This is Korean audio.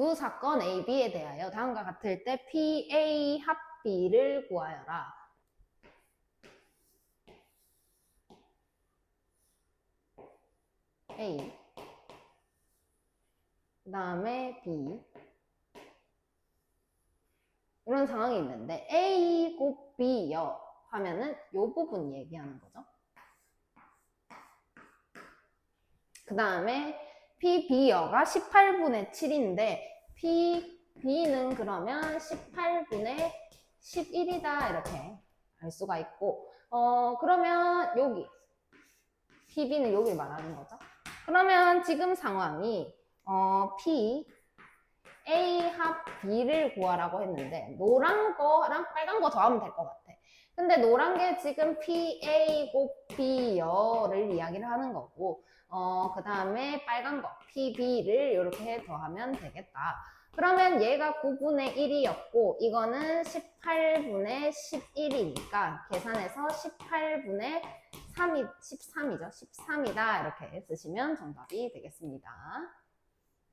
두 사건 A, B에 대하여 다음과 같을 때 P, A 합 B를 구하여라. A 그 다음에 B 이런 상황이 있는데 A 곱 B여 하면은 요 부분 얘기하는 거죠. 그 다음에 PB여가 18분의 7인데 PB는 그러면 18분의 11이다 이렇게 알 수가 있고 어 그러면 여기 PB는 여기 말하는 거죠. 그러면 지금 상황이 어 P A 합 B를 구하라고 했는데 노란 거랑 빨간 거 더하면 될 것 같아. 근데 노란 게 지금 P A 곱 B여를 이야기를 하는 거고 어, 그 다음에 빨간 거, PB를 이렇게 더하면 되겠다. 그러면 얘가 9분의 1이었고, 이거는 18분의 11이니까, 계산해서 18분의 3이, 13이죠. 13이다. 이렇게 쓰시면 정답이 되겠습니다.